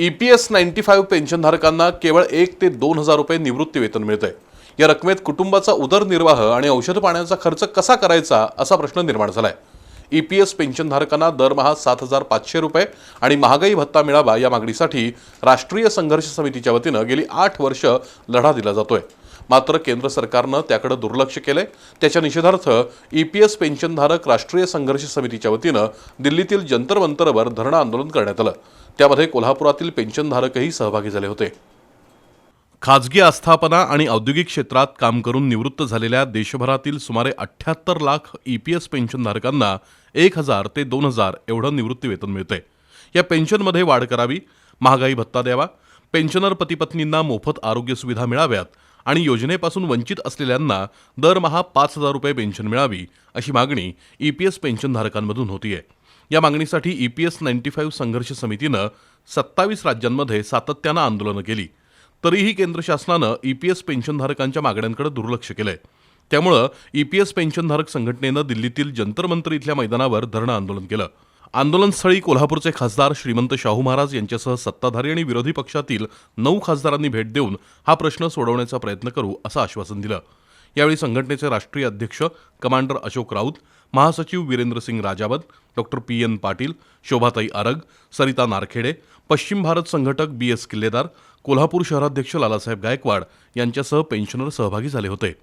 E P S ninety five पेन्शनधारकांना केवळ एक ते दोन हजार रुपये निवृत्ती वेतन मिळतंय. या रकमेत कुटुंबाचा उदरनिर्वाह आणि औषध पाण्याचा खर्च कसा करायचा असा प्रश्न निर्माण झालाय. ई पी एस पेन्शनधारकांना दरमहा सात हजार पाचशे रुपये आणि महागाई भत्ता मिळावा या मागणीसाठी राष्ट्रीय संघर्ष समितीच्या वतीनं गेली आठ वर्ष लढा दिला जातोय. मात्र केंद्र सरकारनं त्याकडे दुर्लक्ष केलंय. त्याच्या निषेधार्थ ई पी एस पेन्शनधारक राष्ट्रीय संघर्ष समितीच्या वतीनं दिल्लीतील जंतर मंतरवर धरणं आंदोलन करण्यात आलं. त्यामध्ये कोल्हापुरातील पेन्शनधारकही सहभागी झाले होते. खाजगी आस्थापना आणि औद्योगिक क्षेत्रात काम करून निवृत्त झालेल्या देशभरातील सुमारे अठ्ठ्याहत्तर लाख ई पी एस पेन्शनधारकांना एक हजार ते दोन हजार एवढं निवृत्ती वेतन मिळतंय या पेन्शनमध्ये वाढ करावी महागाई भत्ता द्यावा पेन्शनर पतीपत्नींना मोफत आरोग्य सुविधा मिळाव्यात आणि योजनेपासून वंचित असलेल्यांना दरमहा पाच हजार रुपये पेन्शन मिळावी अशी मागणी ई पी एस पेन्शनधारकांमधून होतीये. या मागणीसाठी E P S ninety five संघर्ष समितीनं सत्तावीस राज्यांमध्ये सातत्यानं आंदोलनं केली. तरीही केंद्र शासनानं ई पी एस पेन्शनधारकांच्या मागण्यांकडे दुर्लक्ष केलंय. त्यामुळं ई पी एस पेन्शनधारक संघटनेनं दिल्लीतील जंतरमंत्र इथल्या मैदानावर धरणं आंदोलन केलं. आंदोलनस्थळी कोल्हापूरचे खासदार श्रीमंत शाहू महाराज यांच्यासह सत्ताधारी आणि विरोधी पक्षातील नऊ खासदारांनी भेट देऊन हा प्रश्न सोडवण्याचा प्रयत्न करू असं आश्वासन दिलं. यावेळी संघटनेचे राष्ट्रीय अध्यक्ष कमांडर अशोक राऊत महासचिव Virendrasingh Rajawat doctor P. N. Patil Shobhatai Arag Sarita Narkhede पश्चिम भारत संघटक बी. एस. किल्लेदार कोल्हापूर शहराध्यक्ष लालासाहेब गायकवाड यांच्यासह पेन्शनर सहभागी झाले होते.